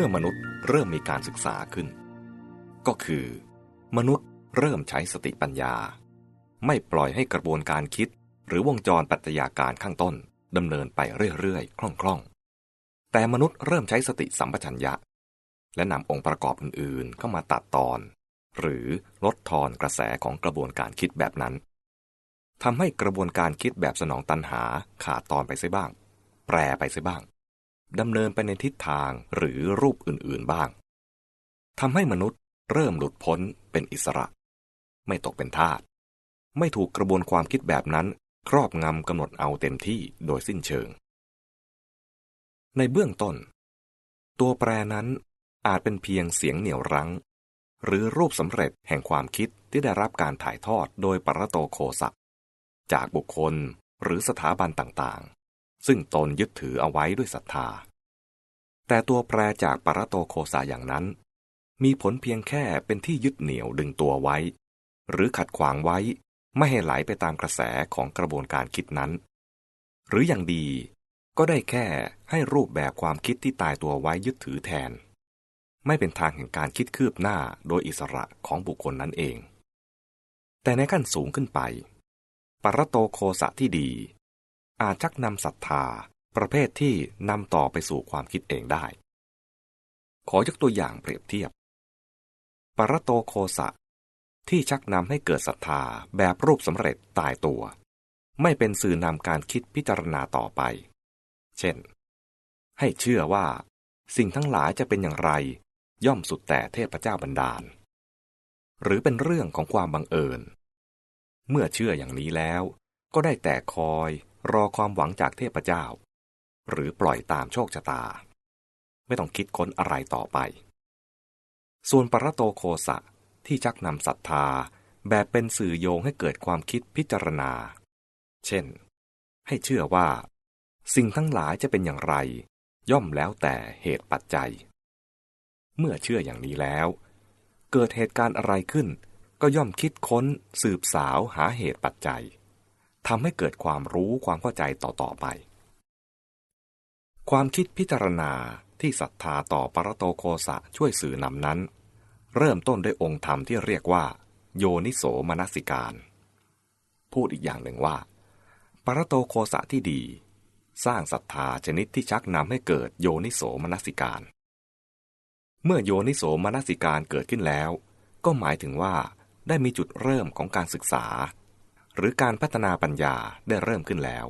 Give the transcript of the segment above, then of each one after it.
มื่อมนุษย์เริ่มมีการศึกษาขึ้น ก็คือ มนุษย์เริ่มใช้สติปัญญา ไม่ปล่อยให้กระบวนการคิด หรือวงจรปัจจัยาการข้างต้นดำเนินไปเรื่อยๆ คล่องๆ แต่มนุษย์เริ่มใช้สติสัมปชัญญะ และนำองค์ประกอบอื่นๆ เข้ามาตัดตอน หรือลดทอนกระแสของกระบวนการคิดแบบนั้นทำให้กระบวนการคิดแบบสนองตันหาขาดตอนไปเสียบ้าง แปรไปเสียบ้าง ดำเนินไปในทิศทางหรือรูปอื่นๆบ้างทำให้มนุษย์เริ่มหลุดพ้นเป็นอิสระ ไม่ตกเป็นทาส ไม่ถูกกระบวนความคิดแบบนั้น ครอบงำกำหนดเอาเต็มที่โดยสิ้นเชิง ในเบื้องต้น ตัวแปรนั้นอาจเป็นเพียงเสียงเหนี่ยวรั้ง หรือรูปสำเร็จแห่งความคิดที่ได้รับการถ่ายทอดโดยปรโตโคสะจากบุคคลหรือสถาบันต่างๆ ซึ่งตนยึดถือเอาไว้ด้วยศรัทธา แต่ตัวแปรจากปรโตโคสาอย่างนั้น มีผลเพียงแค่เป็นที่ยึดเหนี่ยวดึงตัวไว้ หรือขัดขวางไว้ไม่ให้ไหลไปตามกระแสของกระบวนการคิดนั้น หรืออย่างดีก็ได้แค่ให้รูปแบบความคิดที่ตายตัวไว้ยึดถือแทน ไม่เป็นทางแห่งการคิดคืบหน้าโดยอิสระของบุคคลนั้นเอง แต่ในขั้นสูงขึ้นไป ปรโตโคสะที่ดี อาจชักนำศรัทธา ประเภทที่นำต่อไปสู่ความคิดเองได้ ขอยกตัวอย่างเปรียบเทียบ ปรโตโคสะ ที่ชักนำให้เกิดศรัทธาแบบรูปสำเร็จตายตัว ไม่เป็นสื่อนำการคิดพิจารณาต่อไป เช่น ให้เชื่อว่า สิ่งทั้งหลายจะเป็นอย่างไร ย่อมสุดแต่เทพเจ้าบันดาล หรือเป็นเรื่องของความบังเอิญ เมื่อเชื่ออย่างนี้แล้ว ก็ได้แต่คอย รอความหวังจากเทพเจ้า หรือปล่อยตามโชคชะตา ไม่ต้องคิดค้นอะไรต่อไป ส่วนปรโตโคสะที่ชักนำศรัทธาแบบเป็นสื่อโยงให้เกิดความคิดพิจารณา เช่น ให้เชื่อว่า สิ่งทั้งหลายจะเป็นอย่างไร ย่อมแล้วแต่เหตุปัจจัย เมื่อเชื่ออย่างนี้แล้ว เกิดเหตุการณ์อะไรขึ้น ก็ย่อมคิดค้นสืบสาวหาเหตุปัจจัย ทำให้เกิดความรู้ความเข้าใจต่อๆไป ความคิดพิจารณาที่ศรัทธาต่อปรโตโคสะช่วยสื่อนำนั้น เริ่มต้นด้วยองค์ธรรมที่เรียกว่า โยนิโสมนสิการ พูดอีกอย่างหนึ่งว่า ปรโตโคสะที่ดี สร้างศรัทธาชนิดที่ชักนำให้เกิดโยนิโสมนสิการ เมื่อโยนิโสมนสิการเกิดขึ้นแล้ว ก็หมายถึงว่าได้มีจุดเริ่มของการศึกษา หรือการพัฒนาปัญญาได้เริ่มขึ้นแล้ว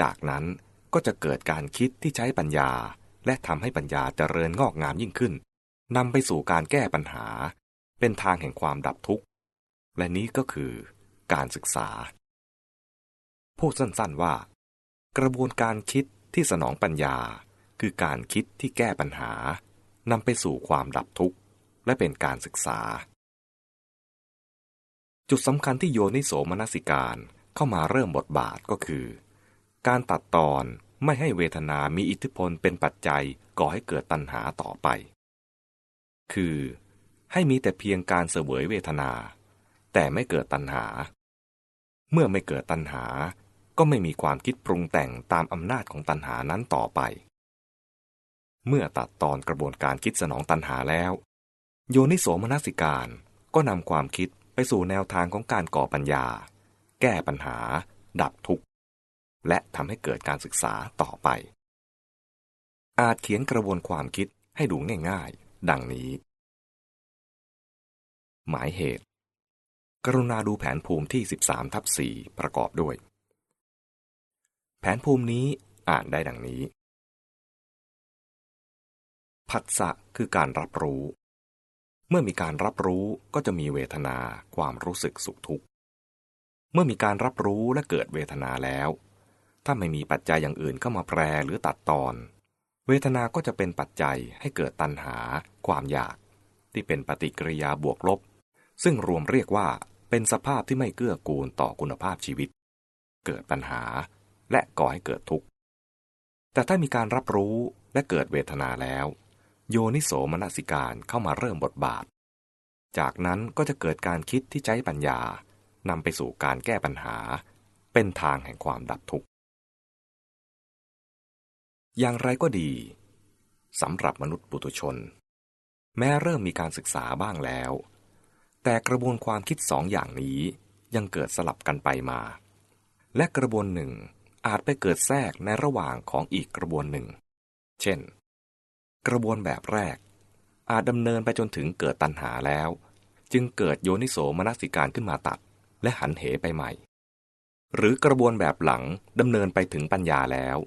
จากนั้นก็จะเกิดการคิดที่ใช้ปัญญา และทำให้ปัญญาเจริญงอกงามยิ่งขึ้นนำไปสู่การแก้ปัญหา เป็นทางแห่งความดับทุกข์ และนี้ก็คือการศึกษา พูดสั้นๆว่า กระบวนการคิดที่สนองปัญญา คือการคิดที่แก้ปัญหานำไปสู่ความดับทุกข์ และเป็นการศึกษา จุดสำคัญที่โยนิโสมนสิการเข้ามาเริ่มบทบาทก็คือ การตัดตอนไม่ให้เวทนามีอิทธิพลเป็นปัจจัยก่อให้เกิดตัณหาต่อไป คือ ให้มีแต่เพียงการเสวยเวทนา แต่ไม่เกิดตัณหา เมื่อไม่เกิดตัณหา ก็ไม่มีความคิดปรุงแต่งตามอำนาจของตัณหานั้นต่อไป เมื่อตัดตอนกระบวนการคิดสนองตัณหาแล้ว โยนิโสมนสิการก็นำความคิด ไปสู่แนวทางของการก่อปัญญา แก้ปัญหา ดับทุกข์ และทำให้เกิดการศึกษาต่อไป อาจเขียนกระบวนความคิดให้ดูง่ายๆ ดังนี้ หมายเหตุ กรุณาดูแผนภูมิที่ 13 ทับ 4 ประกอบด้วย แผนภูมินี้อ่านได้ดังนี้ผัสสะคือการรับรู้ มื่อมีการรับรู้ก็จะมีเวทนาความรู้สึกสุขทุกข์ เมื่อมีการรับรู้และเกิดเวทนาแล้ว ถ้าไม่มีปัจจัยอย่างอื่นเข้ามาแปรหรือตัดตอน เวทนาก็จะเป็นปัจจัยให้เกิดตัณหา ความอยาก ที่เป็นปฏิกิริยาบวกลบ ซึ่งรวมเรียกว่าเป็นสภาพที่ไม่เกื้อกูลต่อคุณภาพชีวิต เกิดปัญหาและก่อให้เกิดทุกข์ แต่ถ้ามีการรับรู้และเกิดเวทนาแล้ว โยนิโสมนสิการเข้ามาเริ่มบทบาท จากนั้นก็จะเกิดการคิดที่ใช้ปัญญานำไปสู่การแก้ปัญหา เป็นทางแห่งความดับทุกข์ อย่างไรก็ดีสำหรับมนุษย์ปุถุชน แม้เริ่มมีการศึกษาบ้างแล้ว แต่กระบวนความคิดสองอย่างนี้ยังเกิดสลับกันไปมา และกระบวนหนึ่งอาจไปเกิดแทรกในระหว่างของอีกกระบวนหนึ่ง เช่น กระบวนแบบแรก อาจดำเนินไปจนถึงเกิดตัณหาแล้ว จึงเกิดโยนิโสมนสิการขึ้นมาตัด และหันเหไปใหม่ หรือกระบวนแบบหลังดำเนินไปถึงปัญญาแล้ว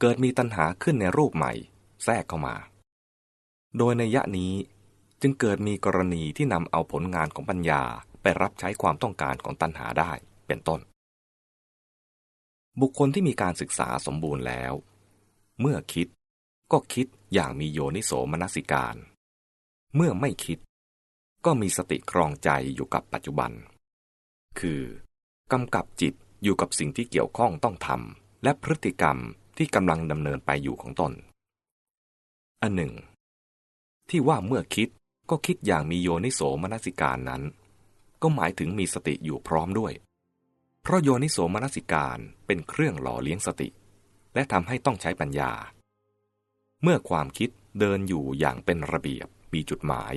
เกิดมีตัณหาขึ้นในรูปใหม่ แทรกเข้ามา โดยในยะนี้จึงเกิดมีกรณีที่นำเอาผลงานของปัญญาไปรับใช้ความต้องการของตัณหาได้เป็นต้น บุคคลที่มีการศึกษาสมบูรณ์แล้ว เมื่อคิด ก็คิดอย่างมีโยนิโสมนสิการ เมื่อไม่คิด ก็มีสติครองใจอยู่กับปัจจุบัน คือกำกับจิตอยู่กับสิ่งที่เกี่ยวข้องต้องทำและพฤติกรรมที่กำลังดำเนินไปอยู่ของตน อันหนึ่ง ที่ว่าเมื่อคิดก็คิดอย่างมีโยนิโสมนสิการนั้น ก็หมายถึงมีสติอยู่พร้อมด้วย เพราะโยนิโสมนสิการเป็นเครื่องหล่อเลี้ยงสติ และทำให้ต้องใช้ปัญญา เมื่อความคิดเดินอยู่อย่างเป็นระเบียบมีจุดหมาย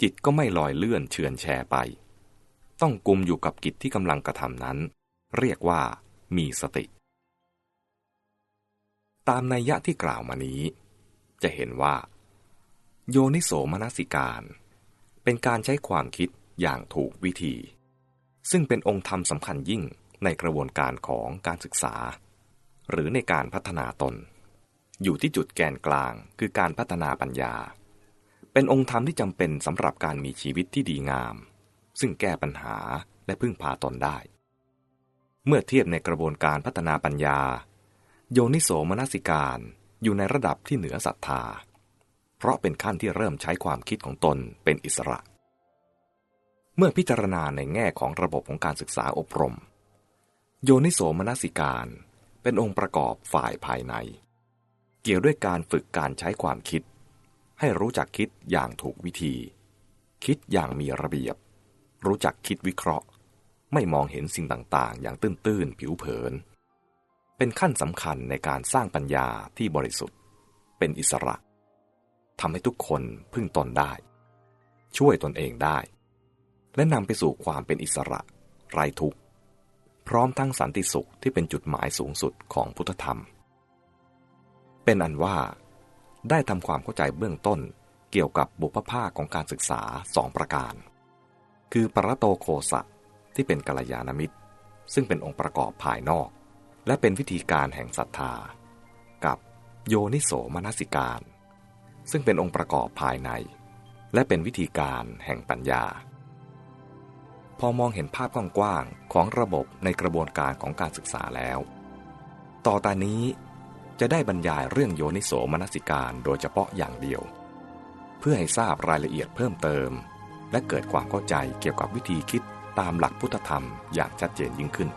จิตก็ไม่ลอยเลื่อนเชือนแชไป ต้องกุมอยู่กับกิจที่กำลังกระทำนั้น เรียกว่ามีสติ ตามนัยยะที่กล่าวมานี้ จะเห็นว่า โยนิโสมนสิการ เป็นการใช้ความคิดอย่างถูกวิธี ซึ่งเป็นองค์ธรรมสำคัญยิ่งในกระบวนการของการศึกษา หรือในการพัฒนาตน อยู่ที่จุดแกนกลางคือการพัฒนาปัญญา เป็นองค์ธรรมที่จำเป็นสำหรับการมีชีวิตที่ดีงาม ซึ่งแก้ปัญหาและพึ่งพาตนได้ เมื่อเทียบในกระบวนการพัฒนาปัญญา โยนิโสมนสิการอยู่ในระดับที่เหนือศรัทธา เพราะเป็นขั้นที่เริ่มใช้ความคิดของตนเป็นอิสระ เมื่อพิจารณาในแง่ของระบบของการศึกษาอบรม โยนิโสมนสิการเป็นองค์ประกอบฝ่ายภายใน เกี่ยวด้วยการฝึกการใช้ความคิด ให้รู้จักคิดอย่างถูกวิธี คิดอย่างมีระเบียบ รู้จักคิดวิเคราะห์ ไม่มองเห็นสิ่งต่างๆ อย่างตื้นๆ ผิวเผิน เป็นขั้นสำคัญในการสร้างปัญญาที่บริสุทธิ์ เป็นอิสระทำให้ทุกคนพึ่งตนได้ ช่วยตนเองได้ และนำไปสู่ความเป็นอิสระ ไรทุกพร้อมทั้งสันติสุขที่เป็นจุดหมายสูงสุดของพุทธธรรม เป็นอันว่า ได้ทำความเข้าใจเบื้องต้นเกี่ยวกับบุพภาคของการศึกษาสองประการ คือปรโตโคสะที่เป็นกัลยาณมิตร ซึ่งเป็นองค์ประกอบภายนอก และเป็นวิธีการแห่งศรัทธา กับโยนิโสมนสิการ ซึ่งเป็นองค์ประกอบภายใน และเป็นวิธีการแห่งปัญญา พอมองเห็นภาพกว้างๆของระบบในกระบวนการของการศึกษาแล้ว ต่อตานี้ จะได้บรรยายเรื่องโยนิโสมนสิการโดยเฉพาะอย่างเดียว เพื่อให้ทราบรายละเอียดเพิ่มเติม และเกิดความเข้าใจเกี่ยวกับวิธีคิดตามหลักพุทธธรรมอย่างชัดเจนยิ่งขึ้น